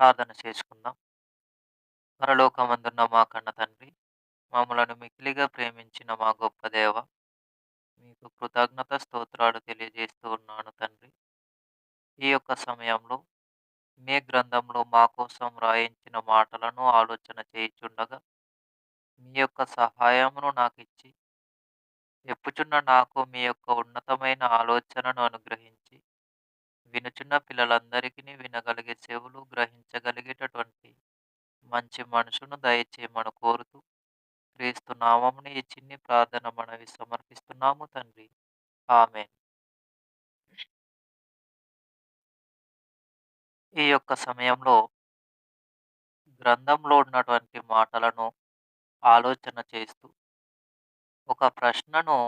ప్రార్థన చేసుకుందాం. పరలోకమందున్న మా కన్న తండ్రి, మమ్మలను మిక్కిలిగా ప్రేమించిన మా గొప్ప దేవ, మీకు కృతజ్ఞత స్తోత్రాలు తెలియజేస్తూ ఉన్నాను తండ్రి. ఈ యొక్క సమయంలో మీ గ్రంథంలో మా కోసం రాయించిన మాటలను ఆలోచన చేయుచుండగా, మీ యొక్క సహాయమును నాకిచ్చి, చెప్పుచున్న నాకు మీ యొక్క ఉన్నతమైన ఆలోచనను అనుగ్రహించి, వినుచున్న పిల్లలందరికీ వినగలిగే చెవులు, గ్రహించగలిగేటటువంటి మంచి మనసును దయచేయమని కోరుతూ, క్రీస్తు నామముని ఈ చిన్ని ప్రార్థన మనవి సమర్పిస్తున్నాము తండ్రి. ఆమె ఈ యొక్క సమయంలో గ్రంథంలో ఉన్నటువంటి మాటలను ఆలోచన చేస్తూ, ఒక ప్రశ్నను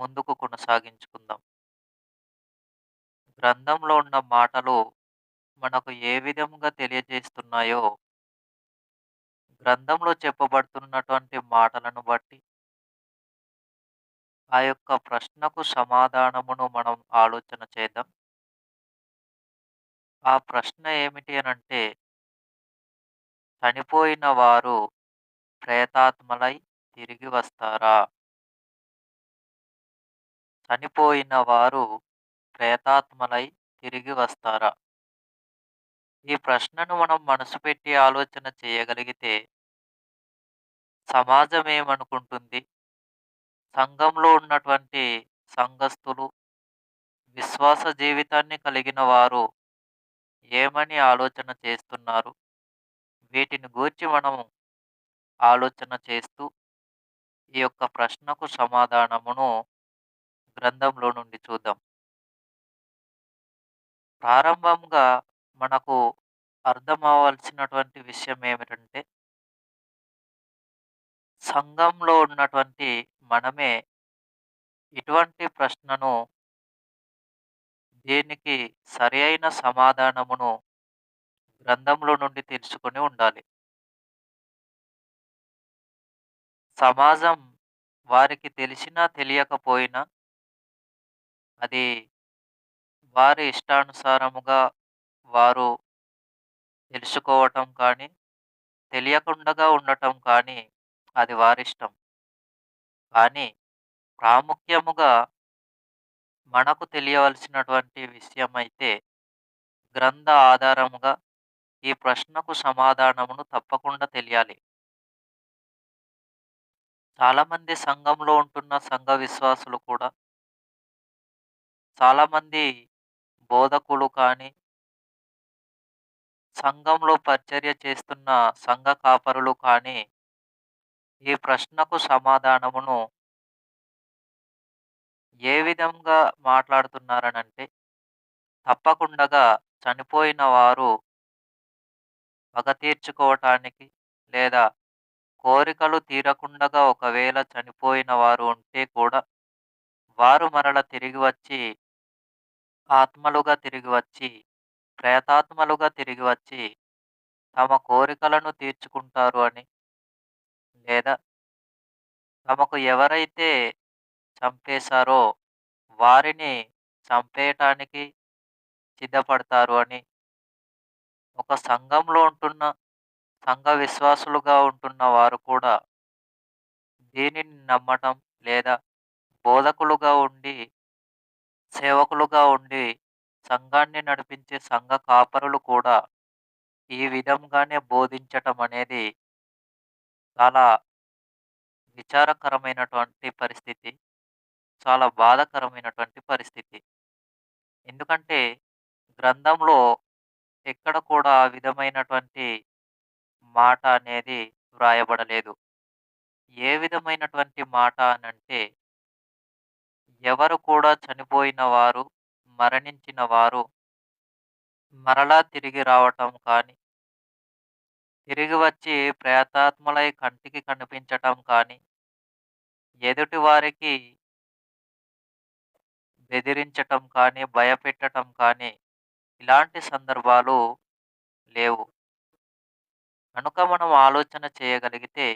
ముందుకు కొనసాగించుకుందాం. గ్రంథంలో ఉన్న మాటలు మనకు ఏ విధంగా తెలియజేస్తున్నాయో, గ్రంథంలో చెప్పబడుతున్నటువంటి మాటలను బట్టి ఆ యొక్క ప్రశ్నకు సమాధానమును మనం ఆలోచన చేద్దాం. ఆ ప్రశ్న ఏమిటి అనంటే, చనిపోయిన వారు ప్రేతాత్మలై తిరిగి వస్తారా? చనిపోయిన వారు ప్రేతాత్మలై తిరిగి వస్తారా? ఈ ప్రశ్నను మనం మనసు పెట్టి ఆలోచన చేయగలిగితే సమాజం ఏమనుకుంటుంది? సంఘంలో ఉన్నటువంటి సంఘస్థులు, విశ్వాస జీవితాన్ని కలిగిన వారు ఏమని ఆలోచన చేస్తున్నారు? వీటిని గూర్చి మనం ఆలోచన చేస్తూ, ఈ యొక్క ప్రశ్నకు సమాధానమును గ్రంథంలో నుండి చూద్దాం. ప్రారంభంగా మనకు అర్థమవ్వాల్సినటువంటి విషయం ఏమిటంటే సంఘంలో ఉన్నటువంటి మనమే ఇటువంటి ప్రశ్నను దీనికి సరియైన సమాధానమును గ్రంథంలో నుండి తెలుసుకొని ఉండాలి. సమాజం వారికి తెలిసినా తెలియకపోయినా అది వారి ఇష్టానుసారముగా వారు తెలుసుకోవటం కానీ, తెలియకుండగా ఉండటం కానీ అది వారిష్టం. కానీ ప్రాముఖ్యముగా మనకు తెలియవలసినటువంటి విషయమైతే గ్రంథ ఆధారముగా ఈ ప్రశ్నకు సమాధానమును తప్పకుండా తెలియాలి. చాలామంది సంఘంలో ఉంటున్న సంఘ విశ్వాసులు కూడా చాలామంది బోధకులు కానీ సంఘంలో పరిచర్య చేస్తున్న సంఘ కాపరులు కానీ ఈ ప్రశ్నకు సమాధానమును ఏ విధంగా మాట్లాడుతున్నారనంటే, తప్పకుండగా చనిపోయిన వారు పగ తీర్చుకోవటానికి లేదా కోరికలు తీరకుండగా ఒకవేళ చనిపోయిన వారు ఉంటే కూడా వారు మరల తిరిగి వచ్చి ఆత్మలుగా తిరిగి వచ్చి, ప్రేతాత్మలుగా తిరిగి వచ్చి తమ కోరికలను తీర్చుకుంటారు అని, లేదా తమకు ఎవరైతే చంపేశారో వారిని చంపేయటానికి సిద్ధపడతారు అని, ఒక సంఘంలో ఉంటున్న సంఘ విశ్వాసులుగా ఉంటున్న వారు కూడా దీనిని నమ్మటం లేదా బోధకులుగా ఉండి, సేవకులుగా ఉండి సంఘాన్ని నడిపించే సంఘ కాపరులు కూడా ఈ విధంగానే బోధించటం అనేది చాలా విచారకరమైనటువంటి పరిస్థితి. చాలా బాధాకరమైనటువంటి పరిస్థితి. ఎందుకంటే గ్రంథంలో ఎక్కడ కూడా ఆ విధమైనటువంటి మాట అనేది వ్రాయబడలేదు. ఏ విధమైనటువంటి మాట అనంటే ఎవరు కూడా చనిపోయిన వారు, మరణించిన వారు మరలా తిరిగి రావటం కానీ, తిరిగి వచ్చి ప్రేతాత్మలై కంటికి కనిపించటం కానీ, ఎదుటి వారికి బెదిరించటం కానీ, భయపెట్టటం కానీ ఇలాంటి సందర్భాలు లేవు. కనుక మనం ఆలోచన చేయగలిగితే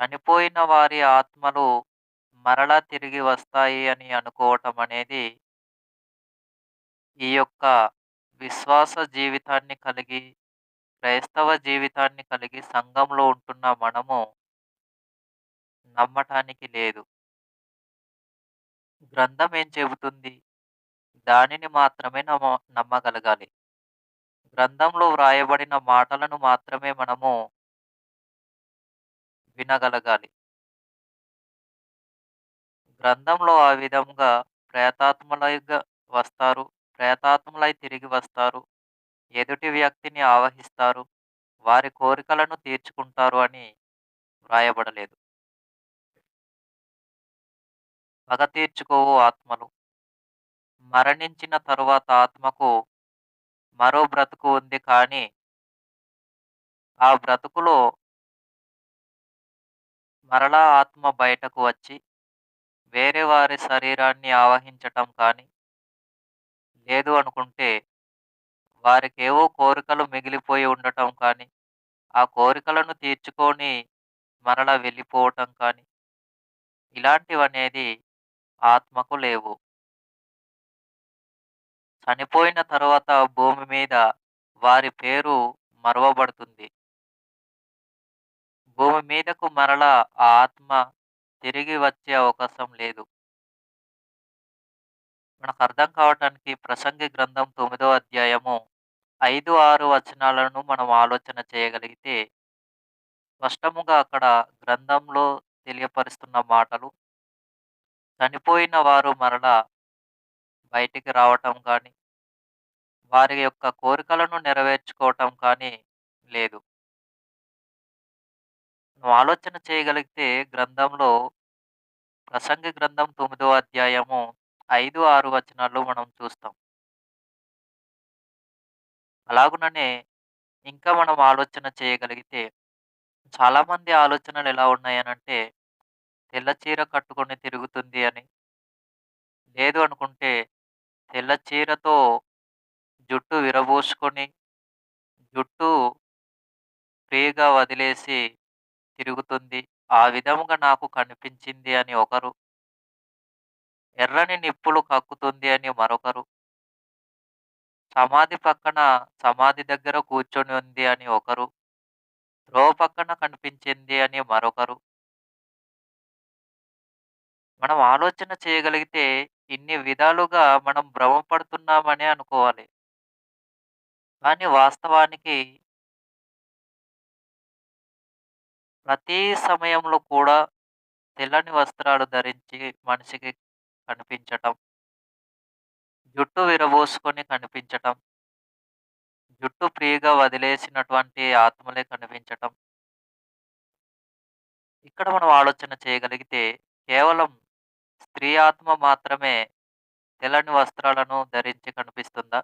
చనిపోయిన వారి ఆత్మలు మరలా తిరిగి వస్తాయి అని అనుకోవటం అనేది ఈ యొక్క విశ్వాస జీవితాన్ని కలిగి, క్రైస్తవ జీవితాన్ని కలిగి సంఘంలో ఉంటున్న మనము నమ్మటానికి లేదు. గ్రంథం ఏం చెబుతుంది? దానిని మాత్రమే నమ్మ నమ్మగలగాలి. గ్రంథంలో వ్రాయబడిన మాటలను మాత్రమే మనము వినగలగాలి. గ్రంథంలో ఆ విధంగా ప్రేతాత్మలైగా వస్తారు. ప్రేతాత్మలై తిరిగి వస్తారు. ఎదుటి వ్యక్తిని ఆవహిస్తారు. వారి కోరికలను తీర్చుకుంటారు అని వ్రాయబడలేదు. పగ తీర్చుకోవు ఆత్మలు. మరణించిన తరువాత ఆత్మకు మరో బ్రతుకు ఉంది కానీ ఆ బ్రతుకులో మరలా ఆత్మ బయటకు వచ్చి వేరే వారి శరీరాన్ని ఆవహించటం కానీ, లేదు అనుకుంటే వారికేవో కోరికలు మిగిలిపోయి ఉండటం కానీ, ఆ కోరికలను తీర్చుకొని మరలా వెళ్ళిపోవటం కానీ, ఇలాంటివనేది ఆత్మకు లేవు. చనిపోయిన తర్వాత భూమి మీద వారి పేరు మరవబడుతుంది భూమి మీదకు మరలా ఆ ఆత్మ తిరిగి వచ్చే అవకాశం లేదు. మనకు అర్థం కావటానికి ప్రసంగి గ్రంథం తొమ్మిదో అధ్యాయము 5, 6 వచనాలను మనం ఆలోచన చేయగలిగితే స్పష్టముగా అక్కడ గ్రంథంలో తెలియపరుస్తున్న మాటలు చనిపోయిన వారు మరలా బయటికి రావటం కానీ, వారి యొక్క కోరికలను నెరవేర్చుకోవటం కానీ లేదు. నువ్వు ఆలోచన చేయగలిగితే గ్రంథంలో ప్రసంగి గ్రంథం తొమ్మిదో అధ్యాయము 5, 6 వచనాల్లో మనం చూస్తాం. అలాగుననే ఇంకా మనం ఆలోచన చేయగలిగితే చాలామంది ఆలోచనలు ఎలా ఉన్నాయనంటే తెల్ల చీర కట్టుకొని తిరుగుతుంది అని. లేదు అనుకుంటే తెల్ల చీరతో జుట్టు విరబోసుకొని, జుట్టు ఫ్రీగా వదిలేసి తిరుగుతుంది. ఆ విధముగా నాకు కనిపించింది అని ఒకరు. ఎర్రని నిప్పులు కక్కుతుంది అని మరొకరు. సమాధి పక్కన సమాధి దగ్గర కూర్చొని ఉంది అని ఒకరు. త్రోవ పక్కన కనిపించింది అని మరొకరు. మనం ఆలోచన చేయగలిగితే ఇన్ని విధాలుగా మనం భ్రమపడుతున్నామనే అనుకోవాలి. కానీ వాస్తవానికి ప్రతి సమయంలో కూడా తెల్లని వస్త్రాలు ధరించి మనిషికి కనిపించటం. జుట్టు విరబోసుకొని కనిపించటం. జుట్టు ఫ్రీగా వదిలేసినటువంటి ఆత్మలే కనిపించటం. ఇక్కడ మనం ఆలోచన చేయగలిగితే కేవలం స్త్రీ ఆత్మ మాత్రమే తెల్లని వస్త్రాలను ధరించి కనిపిస్తుందా?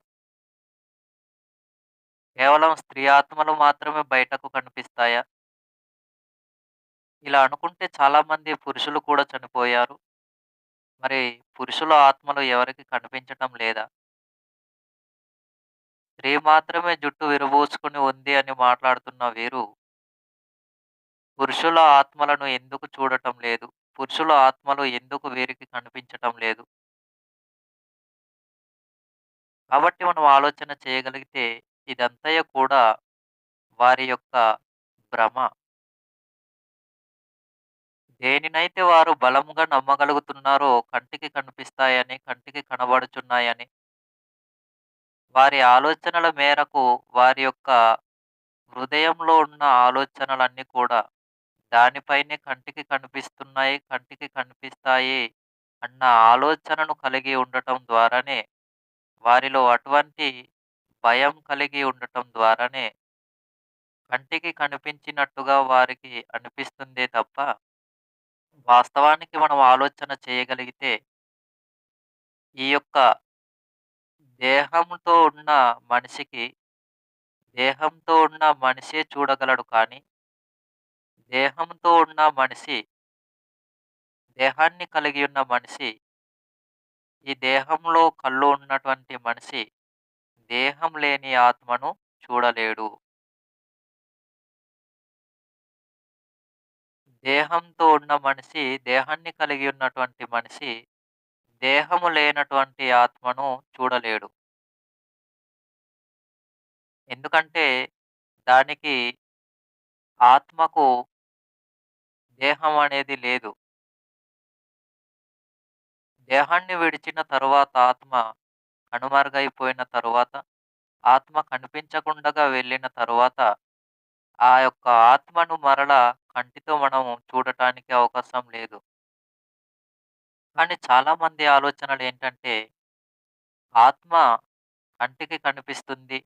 కేవలం స్త్రీ ఆత్మలు మాత్రమే బయటకు కనిపిస్తాయా? ఇలా అనుకుంటే చాలామంది పురుషులు కూడా చనిపోయారు. మరి పురుషుల ఆత్మలు ఎవరికీ కనిపించటం లేదా? స్త్రీ మాత్రమే జుట్టు విరబోసుకొని ఉంది అని మాట్లాడుతున్న వీరు పురుషుల ఆత్మలను ఎందుకు చూడటం లేదు? పురుషుల ఆత్మలు ఎందుకు వీరికి కనిపించటం లేదు? కాబట్టి మనం ఆలోచన చేయగలిగితే ఇదంతయు కూడా వారి యొక్క భ్రమ. దేనినైతే వారు బలముగా నమ్మగలుగుతున్నారో కంటికి కనిపిస్తాయని, కంటికి కనబడుచున్నాయని. వారి ఆలోచనల మేరకు వారి యొక్క హృదయంలో ఉన్న ఆలోచనలన్నీ కూడా దానిపైనే కంటికి కనిపిస్తున్నాయి, కంటికి కనిపిస్తాయి అన్న ఆలోచనను కలిగి ఉండటం ద్వారానే వారిలో అటువంటి భయం కలిగి ఉండటం ద్వారానే కంటికి కనిపించినట్టుగా వారికి అనిపిస్తుందే తప్ప వాస్తవానికి మనం ఆలోచన చేయగలిగితే ఈ యొక్క దేహంతో ఉన్న మనిషికి దేహంతో ఉన్న మనిషే చూడగలడు కానీ దేహంతో ఉన్న మనిషి దేహాన్ని కలిగి ఉన్న మనిషి ఈ దేహంలో కళ్ళు ఉన్నటువంటి మనిషి దేహం లేని ఆత్మను చూడలేడు. దేహంతో ఉన్న మనిషి దేహాన్ని కలిగి ఉన్నటువంటి మనిషి దేహము లేనటువంటి ఆత్మను చూడలేడు. ఎందుకంటే దానికి ఆత్మకు దేహం అనేది లేదు. దేహాన్ని విడిచిన తరువాత ఆత్మ కనుమరుగైపోయిన తరువాత, ఆత్మ కనిపించకుండగా వెళ్ళిన తరువాత, ఆ యొక్క ఆత్మను మరలా కంటితో మనం చూడటానికి అవకాశం లేదు. కానీ చాలామంది ఆలోచనలేంటంటే, ఆత్మ కంటికి కనిపిస్తుంది.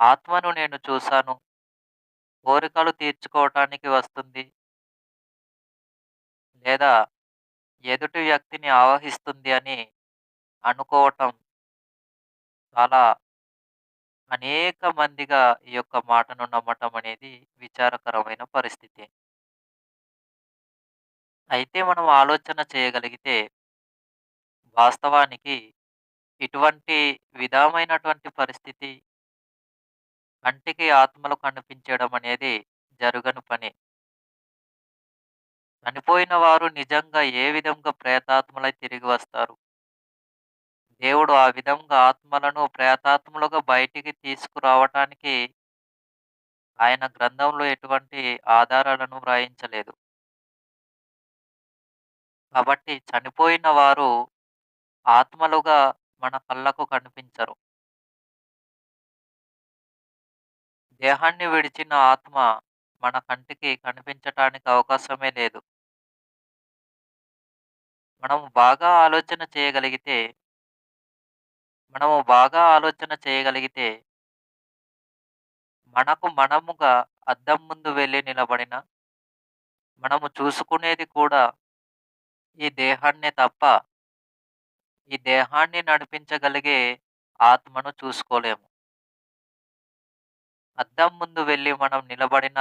ఆత్మను నేను చూశాను కోరికలు తీర్చుకోవటానికి వస్తుంది. లేదా ఎదుటి వ్యక్తిని ఆవహిస్తుంది అని అనుకోవటం చాలా అనేక మందిగా ఈ యొక్క మాటను నమ్మటం అనేది విచారకరమైన పరిస్థితి. అయితే మనం ఆలోచన చేయగలిగితే వాస్తవానికి ఇటువంటి విధమైనటువంటి పరిస్థితి కంటికి ఆత్మలు కనిపించడం అనేది జరగని పని. చనిపోయిన వారు నిజంగా ఏ విధంగా ప్రేతాత్మలై తిరిగి వస్తారు? దేవుడు ఆ విధంగా ఆత్మలను ప్రేతాత్మలుగా బయటికి తీసుకురావటానికి ఆయన గ్రంథంలో ఎటువంటి ఆధారాలను వ్రాయించలేదు. కాబట్టి చనిపోయిన వారు ఆత్మలుగా మన కళ్ళకు కనిపించరు. దేహాన్ని విడిచిన ఆత్మ మన కంటికి కనిపించటానికి అవకాశమే లేదు. మనం బాగా ఆలోచన చేయగలిగితే మనము బాగా ఆలోచన చేయగలిగితే మనకు మనముగా అద్దం ముందు వెళ్ళి నిలబడిన మనము చూసుకునేది కూడా ఈ దేహాన్నే తప్ప ఈ దేహాన్ని నడిపించగలిగే ఆత్మను చూసుకోలేము. అద్దం ముందు వెళ్ళి మనం నిలబడిన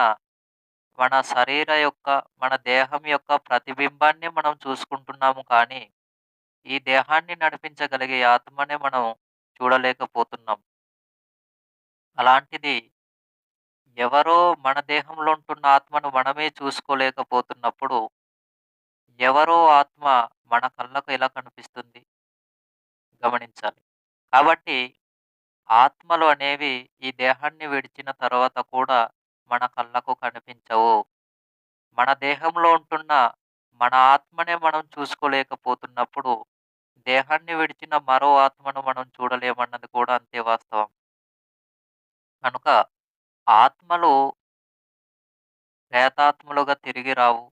మన శరీర యొక్క, మన దేహం యొక్క ప్రతిబింబాన్ని మనం చూసుకుంటున్నాము కానీ, ఈ దేహాన్ని నడిపించగలిగే ఆత్మనే మనం చూడలేకపోతున్నాం. అలాంటిది ఎవరో మన దేహంలో ఉంటున్న ఆత్మను మనమే చూసుకోలేకపోతున్నప్పుడు, ఎవరో ఆత్మ మన కళ్ళకు ఎలా కనిపిస్తుంది? గమనించాలి. కాబట్టి ఆత్మలు అనేవి ఈ దేహాన్ని విడిచిన తర్వాత కూడా మన కళ్ళకు కనిపించవు. మన దేహంలో ఉంటున్న మన ఆత్మనే మనం చూసుకోలేకపోతున్నప్పుడు, దేహాన్ని విడిచిన మరో ఆత్మను మనం చూడలేమన్నది కూడా అంతే వాస్తవం. కనుక ఆత్మలు ప్రేతాత్మలుగా తిరిగి రావు.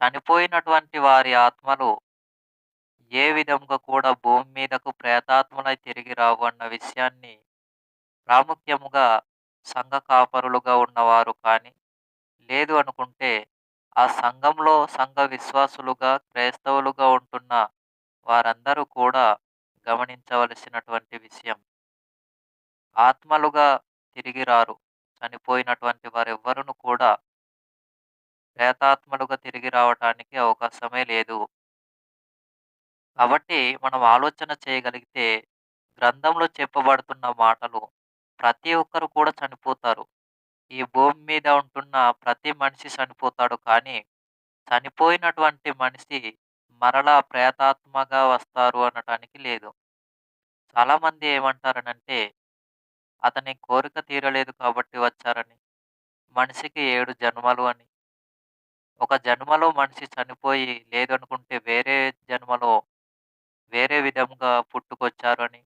చనిపోయినటువంటి వారి ఆత్మలు ఏ విధంగా కూడా భూమి మీదకు ప్రేతాత్మలై తిరిగి రావు అన్న విషయాన్ని ప్రాముఖ్యముగా సంఘ కాపరులుగా ఉన్నవారు కానీ, లేదు అనుకుంటే ఆ సంఘంలో సంఘ విశ్వాసులుగా, క్రైస్తవులుగా ఉంటున్న వారందరూ కూడా గమనించవలసినటువంటి విషయం. ఆత్మలుగా తిరిగి రారు. చనిపోయినటువంటి వారెవ్వరును కూడా ప్రేతాత్మలుగా తిరిగి రావటానికి అవకాశమే లేదు. కాబట్టి మనం ఆలోచన చేయగలిగితే గ్రంథంలో చెప్పబడుతున్న మాటలు ప్రతి ఒక్కరు కూడా చనిపోతారు. ఈ భూమి మీద ఉంటున్న ప్రతి మనిషి చనిపోతాడు కానీ, చనిపోయినటువంటి మనిషి మరలా ప్రేతాత్మగా వస్తారు అనటానికి లేదు. చాలామంది ఏమంటారనంటే, అతని కోరిక తీరలేదు కాబట్టి వచ్చారని, మనిషికి 7 జన్మలు అని. ఒక జన్మలో మనిషి చనిపోయి లేదనుకుంటే వేరే జన్మలో వేరే విధంగా పుట్టుకొచ్చారని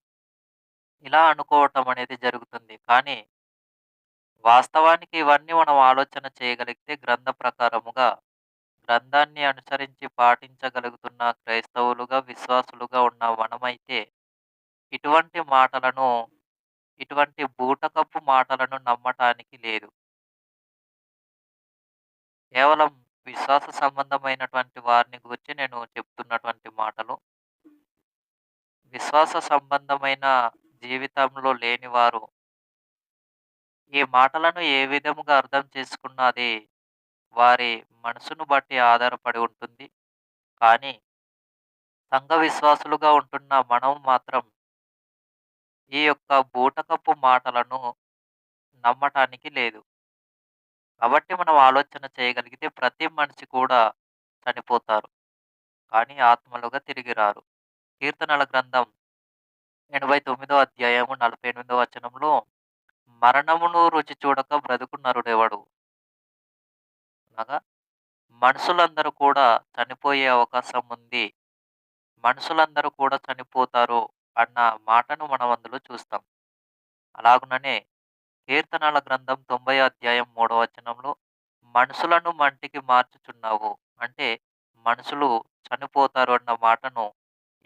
ఇలా అనుకోవటం అనేది జరుగుతుంది. కానీ వాస్తవానికి ఇవన్నీ మనం ఆలోచన చేయగలిగితే గ్రంథ ప్రకారముగా, గ్రంథాన్ని అనుసరించి పాటించగలుగుతున్న క్రైస్తవులుగా, విశ్వాసులుగా ఉన్న మనమైతే ఇటువంటి మాటలను, ఇటువంటి బూటకపు మాటలను నమ్మటానికి లేదు. కేవలం విశ్వాస సంబంధమైనటువంటి వారిని గూర్చి నేను చెప్తున్నటువంటి మాటలు. విశ్వాస సంబంధమైన జీవితంలో లేనివారు ఈ మాటలను ఏ విధముగా అర్థం చేసుకున్నది అది వారి మనసును బట్టి ఆధారపడి ఉంటుంది. కానీ సంఘ విశ్వాసులుగా ఉంటున్న మనం మాత్రం ఈ యొక్క బూటకపు మాటలను నమ్మటానికి లేదు. కాబట్టి మనం ఆలోచన చేయగలిగితే ప్రతి మనిషి కూడా చనిపోతారు. కానీ ఆత్మలుగా తిరిగి రారు. కీర్తనల గ్రంథం 89 అధ్యాయము 48 వచనంలో మరణమును రుచి చూడక బ్రతుకు అనగా మనుషులందరూ కూడా చనిపోయే అవకాశం ఉంది. మనుషులందరూ కూడా చనిపోతారు అన్న మాటను మనం అందులో చూస్తాం. అలాగుననే కీర్తనల గ్రంథం 90 అధ్యాయం 3 వచనంలో మనుషులను మంటికి మార్చుచున్నావు. అంటే మనుషులు చనిపోతారు అన్న మాటను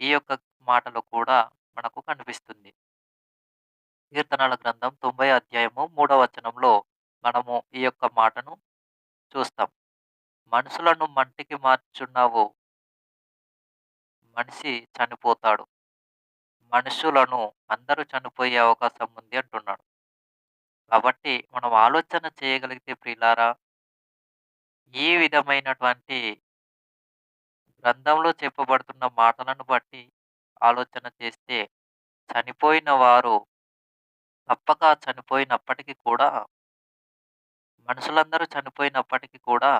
ఈ యొక్క మాటలో కూడా మనకు కనిపిస్తుంది. కీర్తనల గ్రంథం 90 అధ్యాయము 3 వచనంలో మనము ఈ యొక్క మాటను మనుషులను మంటికి మార్చున్నావు మనిషి చనిపోతాడు. మనుషులను అందరూ చనిపోయే అవకాశం ఉంది అంటున్నాడు. కాబట్టి మనం ఆలోచన చేయగలిగితే ప్రియులారా ఈ విధమైనటువంటి గ్రంథంలో చెప్పబడుతున్న మాటలను బట్టి ఆలోచన చేస్తే చనిపోయిన వారు తప్పక చనిపోయినప్పటికీ కూడా మనుషులందరూ చనిపోయినప్పటికీ కూడా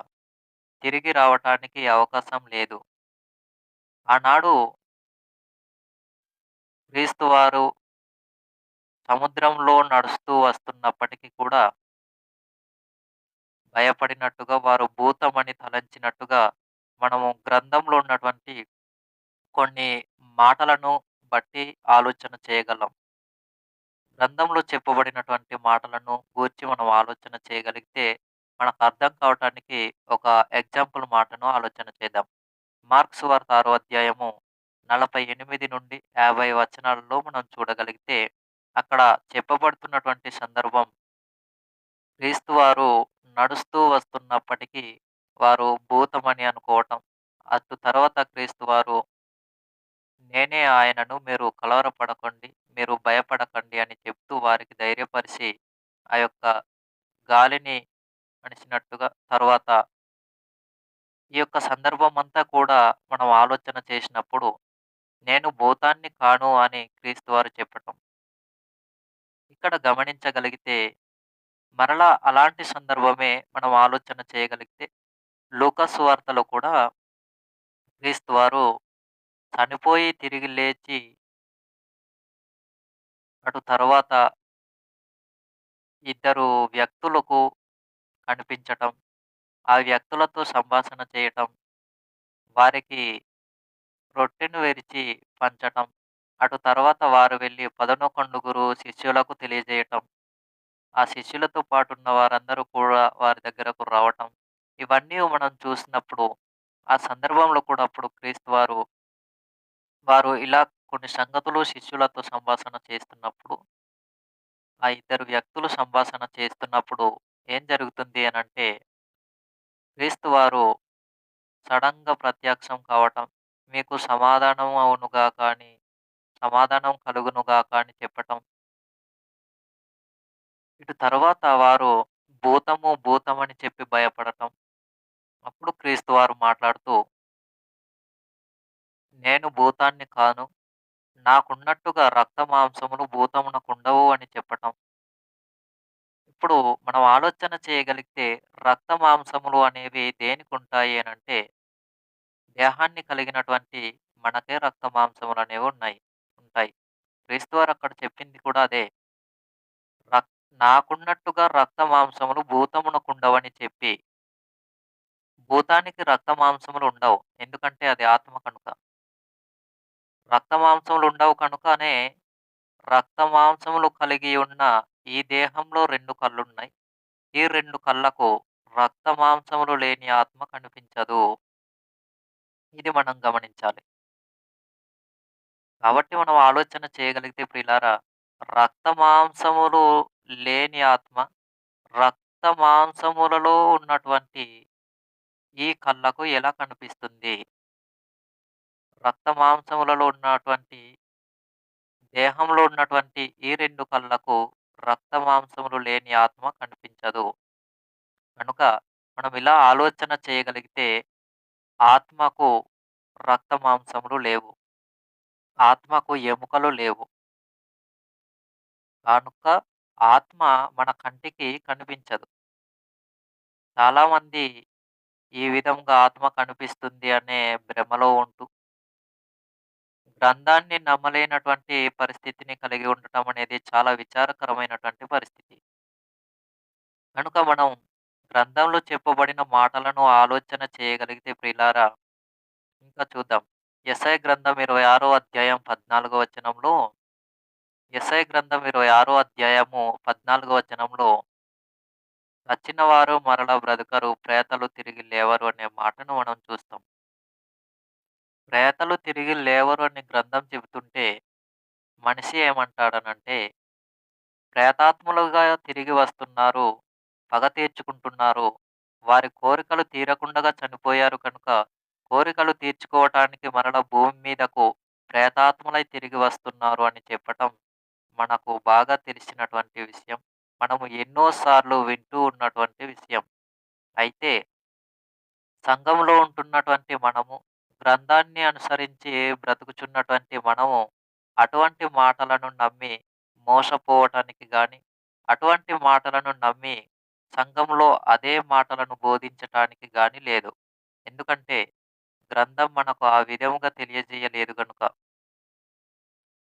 తిరిగి రావటానికి అవకాశం లేదు. ఆనాడు క్రీస్తు వారు సముద్రంలో నడుస్తూ వస్తున్నప్పటికీ కూడా భయపడినట్టుగా వారు భూతమని తలంచినట్టుగా మనము గ్రంథంలో ఉన్నటువంటి కొన్ని మాటలను బట్టి ఆలోచన చేయగలం. గ్రంథంలో చెప్పబడినటువంటి మాటలను గూర్చి మనం ఆలోచన చేయగలిగితే మనకు అర్థం కావటానికి ఒక ఎగ్జాంపుల్ మాటను ఆలోచన చేద్దాం. మార్క్స్ వార్త 6 అధ్యాయము 48 నుండి 50 వచనాలలో మనం చూడగలిగితే అక్కడ చెప్పబడుతున్నటువంటి సందర్భం క్రీస్తు వారు నడుస్తూ వస్తున్నప్పటికీ వారు భూతమని అనుకోవటం. అటు తర్వాత క్రీస్తు వారు నేనే ఆయనను మీరు కలవరపడకండి, మీరు భయపడకండి అని చెప్తూ వారికి ధైర్యపరిచి ఆ యొక్క గాలిని అణిచినట్టుగా తర్వాత ఈ యొక్క సందర్భం అంతా కూడా మనం ఆలోచన చేసినప్పుడు నేను భూతాన్ని కాను అని క్రీస్తు వారు చెప్పటం. ఇక్కడ గమనించగలిగితే మరలా అలాంటి సందర్భమే మనం ఆలోచన చేయగలిగితే లూకస్ వార్తలో కూడా క్రీస్తు వారు చనిపోయి తిరిగి లేచి అటు తర్వాత ఇద్దరు వ్యక్తులకు కనిపించటం, ఆ వ్యక్తులతో సంభాషణ చేయటం, వారికి రొట్టెను విరిచి పంచటం, అటు తర్వాత వారు వెళ్ళి పదనొకండుగురు శిష్యులకు తెలియజేయటం, ఆ శిష్యులతో పాటున్న వారందరూ కూడా వారి దగ్గరకు రావటం, ఇవన్నీ మనం చూసినప్పుడు ఆ సందర్భంలో కూడా అప్పుడు క్రీస్తు వారు వారు ఇలా కొన్ని సంగతులు శిష్యులతో సంభాషణ చేస్తున్నప్పుడు ఆ ఇద్దరు వ్యక్తులు సంభాషణ చేస్తున్నప్పుడు ఏం జరుగుతుంది అనంటే క్రీస్తు వారు సడన్‌గా ప్రత్యక్షం కావటం, మీకు సమాధానం అవునుగాక అని సమాధానం కలుగునుగాక అని చెప్పటం. ఇటు తరువాత వారు భూతము, భూతమని చెప్పి భయపడటం. అప్పుడు క్రీస్తు వారు మాట్లాడుతూ నేను భూతాన్ని కాను. నాకున్నట్టుగా రక్త మాంసములు భూతమునకుండవు అని చెప్పటం. ఇప్పుడు మనం ఆలోచన చేయగలిగితే రక్త మాంసములు అనేవి దేనికుంటాయి అనంటే దేహాన్ని కలిగినటువంటి మనకే రక్త మాంసములనేవి ఉన్నాయి ఉంటాయి. క్రీస్తు వారు అక్కడ చెప్పింది కూడా అదే. రక్ నాకున్నట్టుగా రక్త మాంసములు భూతమునకుండవని చెప్పి భూతానికి రక్త మాంసములు ఉండవు. ఎందుకంటే అది ఆత్మ కనుక. రక్త మాంసములు ఉండవు కనుకనే రక్త మాంసములు కలిగి ఉన్న ఈ దేహంలో 2 కళ్ళున్నాయి. ఈ 2 కళ్ళకు రక్త మాంసములు లేని ఆత్మ కనిపించదు. ఇది మనం గమనించాలి. కాబట్టి మనం ఆలోచన చేయగలిగితే ప్రియులారా రక్త మాంసములు లేని ఆత్మ, రక్త మాంసములలో ఉన్నటువంటి ఈ కళ్ళకు ఎలా కనిపిస్తుంది? రక్త మాంసములలో ఉన్నటువంటి దేహంలో ఉన్నటువంటి ఈ 2 కళ్ళకు రక్త మాంసములు లేని ఆత్మ కనిపించదు. కనుక మనం ఇలా ఆలోచన చేయగలిగితే ఆత్మకు రక్త మాంసములు లేవు. ఆత్మకు ఎముకలు లేవు. కనుక ఆత్మ మన కంటికి కనిపించదు. చాలామంది ఈ విధంగా ఆత్మ కనిపిస్తుంది అనే భ్రమలో ఉంటూ గ్రంథాన్ని నమ్మలేనటువంటి పరిస్థితిని కలిగి ఉండటం అనేది చాలా విచారకరమైనటువంటి పరిస్థితి. కనుక మనం గ్రంథంలో చెప్పబడిన మాటలను ఆలోచన చేయగలిగితే ప్రియులారా ఇంకా చూద్దాం. ఎస్ఐ గ్రంథం 26 అధ్యాయం 14 వచనంలో ఎస్ఐ గ్రంథం 26 అధ్యాయము 14 వచనంలో "చచ్చినవారు మరల బ్రతుకరు, బ్రతకరు, ప్రేతలు తిరిగి లేవరు అనే మాటను మనం చూస్తాం. ప్రేతలు తిరిగి లేవరు అని గ్రంథం చెబుతుంటే మనిషి ఏమంటాడనంటే ప్రేతాత్మలుగా తిరిగి వస్తున్నారు, పగ తీర్చుకుంటున్నారు. వారి కోరికలు తీరకుండగా చనిపోయారు కనుక కోరికలు తీర్చుకోవటానికి మరల భూమి మీదకు ప్రేతాత్మలై తిరిగి వస్తున్నారు అని చెప్పటం మనకు బాగా తెలిసినటువంటి విషయం. మనము ఎన్నో సార్లు వింటూ ఉన్నటువంటి విషయం. అయితే సంఘంలో ఉంటున్నటువంటి మనము, గ్రంథాన్ని అనుసరించి బ్రతుకుచున్నటువంటి మనము అటువంటి మాటలను నమ్మి మోసపోవటానికి గాని, అటువంటి మాటలను నమ్మి సంఘంలో అదే మాటలను బోధించటానికి గాని లేదు. ఎందుకంటే గ్రంథం మనకు ఆ విధముగా తెలియజేయలేదు గనుక.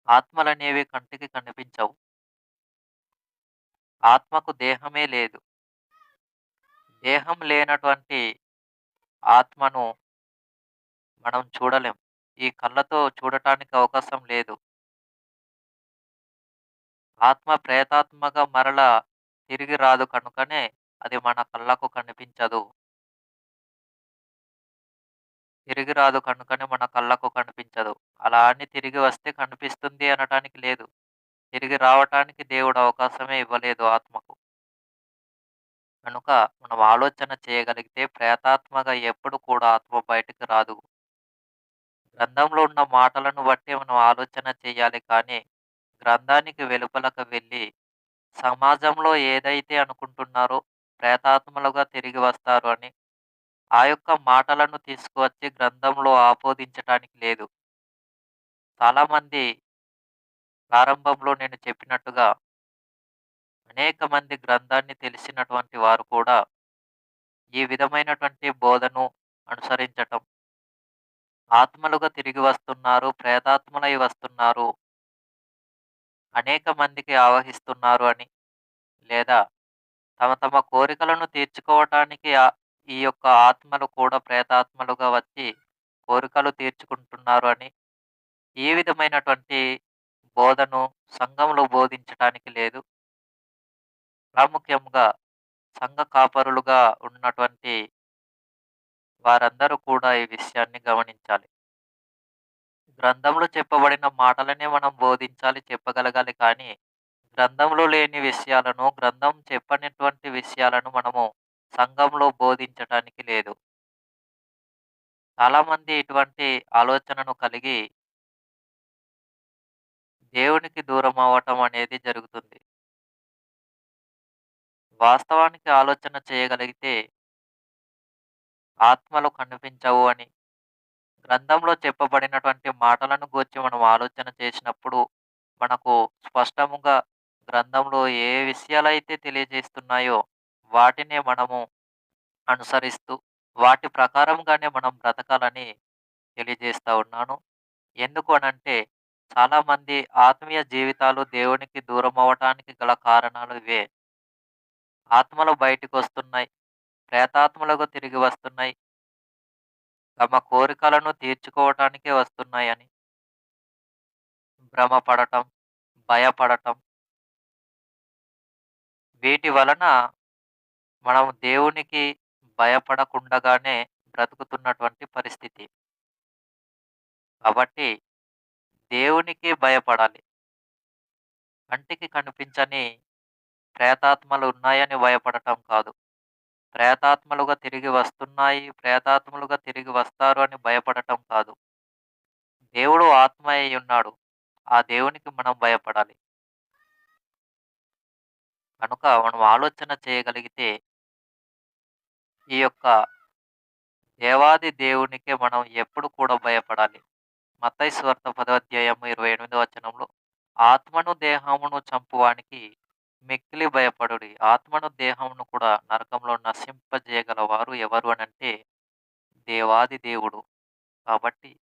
ఆత్మలనేవి కంటికి కనిపించవు. ఆత్మకు దేహమే లేదు. దేహం లేనటువంటి ఆత్మను మనం చూడలేం. ఈ కళ్ళతో చూడటానికి అవకాశం లేదు. ఆత్మ ప్రేతాత్మగా మరలా తిరిగి రాదు కనుకనే అది మన కళ్ళకు కనిపించదు. తిరిగి రాదు కనుకనే మన కళ్ళకు కనిపించదు. అలా అని తిరిగి వస్తే కనిపిస్తుంది అనటానికి లేదు. తిరిగి రావటానికి దేవుడు అవకాశమే ఇవ్వలేదు ఆత్మకు. కనుక మనం ఆలోచన చేయగలిగితే ప్రేతాత్మగా ఎప్పుడు కూడా ఆత్మ బయటికి రాదు. గ్రంథంలో ఉన్న మాటలను బట్టి మనం ఆలోచన చేయాలి కానీ, గ్రంథానికి వెలుపలకు వెళ్ళి సమాజంలో ఏదైతే అనుకుంటున్నారో ప్రేతాత్మలుగా తిరిగి వస్తారు అని, ఆ యొక్క మాటలను తీసుకువచ్చి గ్రంథంలో ఆపోదించటానికి లేదు. చాలామంది ప్రారంభంలో నేను చెప్పినట్టుగా అనేక మంది గ్రంథాన్ని తెలిసినటువంటి వారు కూడా ఈ విధమైనటువంటి బోధను అనుసరించటం. ఆత్మలుగా తిరిగి వస్తున్నారు, ప్రేతాత్మలై వస్తున్నారు. అనేక మందికి ఆవహిస్తున్నారు అని, లేదా తమ తమ కోరికలను తీర్చుకోవటానికి ఆహ్, ఈ యొక్క ఆత్మలు కూడా ప్రేతాత్మలుగా వచ్చి కోరికలు తీర్చుకుంటున్నారు అని, ఈ విధమైనటువంటి బోధను సంఘంలో బోధించటానికి లేదు. ప్రాముఖ్యంగా సంఘ కాపరులుగా ఉన్నటువంటి వారందరూ కూడా ఈ విషయాన్ని గమనించాలి. గ్రంథంలో చెప్పబడిన మాటలనే మనం బోధించాలి, చెప్పగలగాలి కానీ, గ్రంథంలో లేని విషయాలను, గ్రంథం చెప్పనటువంటి విషయాలను మనము సంఘంలో బోధించటానికి లేదు. చాలామంది ఇటువంటి ఆలోచనను కలిగి దేవునికి దూరమవ్వటం అనేది జరుగుతుంది. వాస్తవానికి ఆలోచన చేయగలిగితే ఆత్మలు కనిపించవు అని, గ్రంథంలో చెప్పబడినటువంటి మాటలను గూర్చి మనం ఆలోచన చేసినప్పుడు, మనకు స్పష్టముగా గ్రంథంలో ఏ విషయాలైతే తెలియజేస్తున్నాయో వాటినే మనము అనుసరిస్తూ, వాటి ప్రకారంగానే మనం బ్రతకాలని తెలియజేస్తా ఉన్నాను. ఎందుకు అనంటే, చాలామంది ఆత్మీయ జీవితాలు దేవునికి దూరమవ్వటానికి గల కారణాలు ఇవే. ఆత్మలు బయటికొస్తున్నాయి. ప్రేతాత్మలుగా తిరిగి వస్తున్నాయి. తమ కోరికలను తీర్చుకోవటానికే వస్తున్నాయని. భ్రమపడటం, భయపడటం. వీటి వలన మనం దేవునికి భయపడకుండగానే బ్రతుకుతున్నటువంటి పరిస్థితి. కాబట్టి దేవునికి భయపడాలి. కంటికి కనిపించని ప్రేతాత్మలు ఉన్నాయని భయపడటం కాదు. ప్రేతాత్మలుగా తిరిగి వస్తున్నాయి, ప్రేతాత్మలుగా తిరిగి వస్తారు అని భయపడటం కాదు. దేవుడు ఆత్మ అయ్యున్నాడు. ఆ దేవునికి మనం భయపడాలి. కనుక మనం ఆలోచన చేయగలిగితే ఈ యొక్క దేవాది దేవునికే మనం ఎప్పుడు కూడా భయపడాలి. మత్తయి సువార్త 10వ అధ్యాయము 28వ వచనంలో ఆత్మను, దేహమును చంపువానికి మిక్కిలి భయపడుడి. ఆత్మను, దేహమును కూడా నరకంలో నశింపజేయగలవారు ఎవరు అనంటే దేవాది దేవుడు. కాబట్టి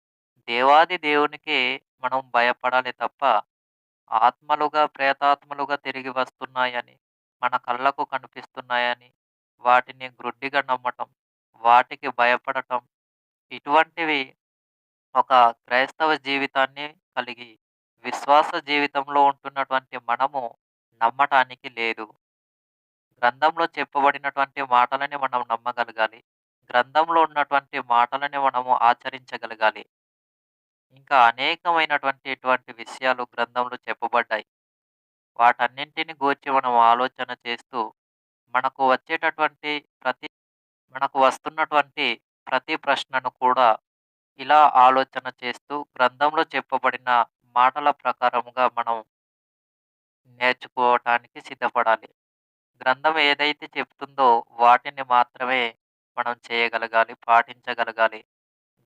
దేవాది దేవునికే మనం భయపడాలి తప్ప, ఆత్మలుగా, ప్రేతాత్మలుగా తిరిగి వస్తున్నాయని, మన కళ్ళకు కనిపిస్తున్నాయని, వాటిని గ్రుడ్డిగా నమ్మటం, వాటికి భయపడటం, ఇటువంటివి ఒక క్రైస్తవ జీవితాన్ని కలిగి, విశ్వాస జీవితంలో ఉంటున్నటువంటి మనము నమ్మటానికి లేదు. గ్రంథంలో చెప్పబడినటువంటి మాటలని మనం నమ్మగలగాలి. గ్రంథంలో ఉన్నటువంటి మాటలని మనము ఆచరించగలగాలి. ఇంకా అనేకమైనటువంటి ఇటువంటి విషయాలు గ్రంథంలో చెప్పబడ్డాయి. వాటన్నింటిని గూర్చి మనం ఆలోచన చేస్తూ, మనకు వచ్చేటటువంటి ప్రతి మనకు వస్తున్నటువంటి ప్రతి ప్రశ్నను కూడా ఇలా ఆలోచన చేస్తూ, గ్రంథంలో చెప్పబడిన మాటల ప్రకారముగా మనం నేర్చుకోవటానికి సిద్ధపడాలి. గ్రంథం ఏదైతే చెప్తుందో వాటిని మాత్రమే మనం చేయగలగాలి, పాటించగలగాలి.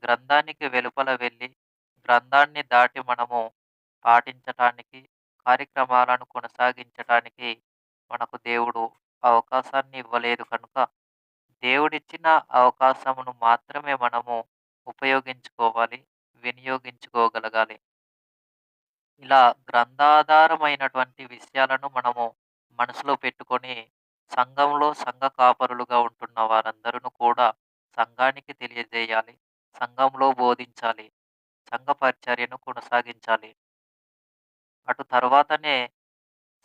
గ్రంథానికి వెలుపల వెళ్ళి, గ్రంథాన్ని దాటి మనము పాటించటానికి, కార్యక్రమాలను కొనసాగించటానికి మనకు దేవుడు అవకాశాన్ని ఇవ్వలేదు కనుక, దేవుడిచ్చిన అవకాశమును మాత్రమే మనము ఉపయోగించుకోవాలి, వినియోగించుకోగలగాలి. ఇలా గ్రంథాధారమైనటువంటి విషయాలను మనము మనసులో పెట్టుకొని, సంఘంలో సంఘ కాపరులుగా ఉంటున్న వారందరూ కూడా సంఘానికి తెలియజేయాలి. సంఘంలో బోధించాలి. సంఘ పరిచర్యను కొనసాగించాలి. అటు తర్వాతనే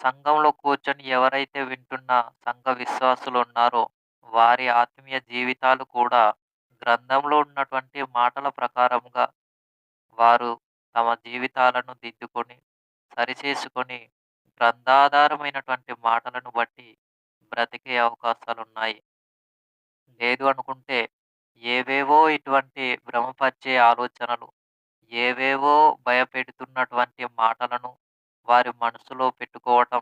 సంఘంలో కూర్చొని ఎవరైతే వింటున్న సంఘ విశ్వాసులు ఉన్నారో వారి ఆత్మీయ జీవితాలు కూడా గ్రంథంలో ఉన్నటువంటి మాటల ప్రకారముగా వారు తమ జీవితాలను దిద్దు చేసుకొని గ్రంథాధారమైనటువంటి మాటలను బట్టి బ్రతికే అవకాశాలున్నాయి. లేదు అనుకుంటే, ఏవేవో ఇటువంటి భ్రమపరిచే ఆలోచనలు, ఏవేవో భయపెడుతున్నటువంటి మాటలను వారి మనసులో పెట్టుకోవటం,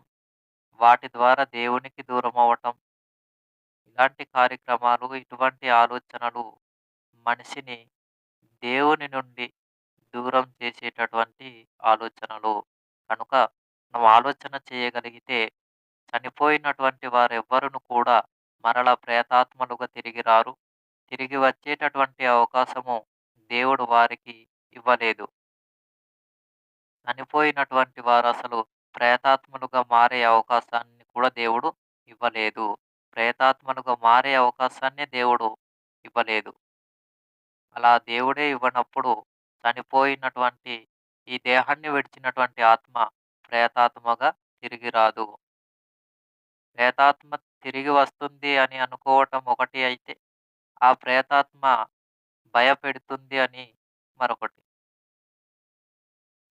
వాటి ద్వారా దేవునికి దూరమవ్వటం. ఇలాంటి కార్యక్రమాలు, ఇటువంటి ఆలోచనలు మనిషిని దేవుని నుండి దూరం చేసేటటువంటి ఆలోచనలు. కనుక నువ్వు ఆలోచన చేయగలిగితే, చనిపోయినటువంటి వారెవ్వరును కూడా మరలా ప్రేతాత్మలుగా తిరిగి రారు. తిరిగి వచ్చేటటువంటి అవకాశము దేవుడు వారికి ఇవ్వలేదు. చనిపోయినటువంటి వారసలు ప్రేతాత్మలుగా మారే అవకాశాన్ని కూడా దేవుడు ఇవ్వలేదు. ప్రేతాత్మలుగా మారే అవకాశాన్నే దేవుడు ఇవ్వలేదు. అలా దేవుడే ఇవ్వనప్పుడు, చనిపోయినటువంటి ఈ దేహాన్ని విడిచినటువంటి ఆత్మ ప్రేతాత్మగా తిరిగి రాదు. ప్రేతాత్మ తిరిగి వస్తుంది అని అనుకోవటం ఒకటి అయితే, ఆ ప్రేతాత్మ భయపెడుతుంది అని మరొకటి.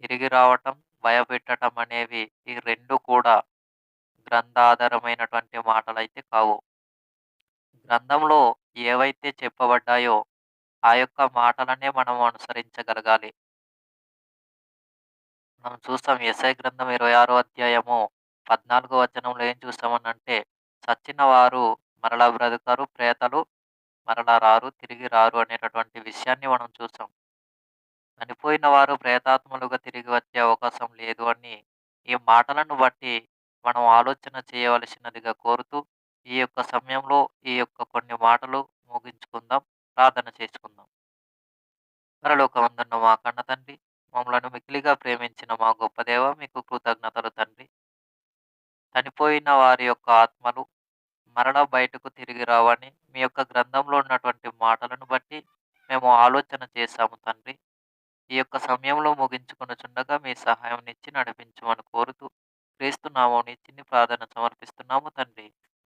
తిరిగి రావటం, భయపెట్టటం అనేవి ఈ రెండు కూడా గ్రంథాధారమైనటువంటి మాటలైతే కావు. గ్రంథంలో ఏవైతే చెప్పబడ్డాయో, ఆ యొక్క మాటలనే మనం అనుసరించగలగాలి. మనం చూస్తాం యెషయా గ్రంథం 26 అధ్యాయము 14 వచనంలో ఏం చూస్తామనంటే, చచ్చిన వారు మరలా బ్రతుకరు, ప్రేతలు మరలా రారు, తిరిగి రారు అనేటటువంటి విషయాన్ని మనం చూసాం. చనిపోయిన వారు ప్రేతాత్మలుగా తిరిగి వచ్చే అవకాశం లేదు అని, ఈ మాటలను బట్టి మనం ఆలోచన చేయవలసినదిగా కోరుతూ, ఈ యొక్క సమయంలో ఈ యొక్క కొన్ని మాటలు ముగించుకుందాం. ప్రార్థన చేసుకుందాం. పరలోకమందున్న మా కన్న తండ్రి, మమ్మలను మిక్కిలిగా ప్రేమించిన మా గొప్ప దేవ మీకు కృతజ్ఞతలు తండ్రి. చనిపోయిన వారి యొక్క ఆత్మలు మరలా బయటకు తిరిగి రావని, మీ యొక్క గ్రంథంలో ఉన్నటువంటి మాటలను బట్టి మేము ఆలోచన చేశాము తండ్రి. ఈ యొక్క సమయంలో ముగించుకొనుచుండగా మీ సహాయం ఇచ్చి నడిపించమని కోరుతూ, క్రీస్తు నామమున ఈ ప్రార్థన సమర్పిస్తున్నాము తండ్రి.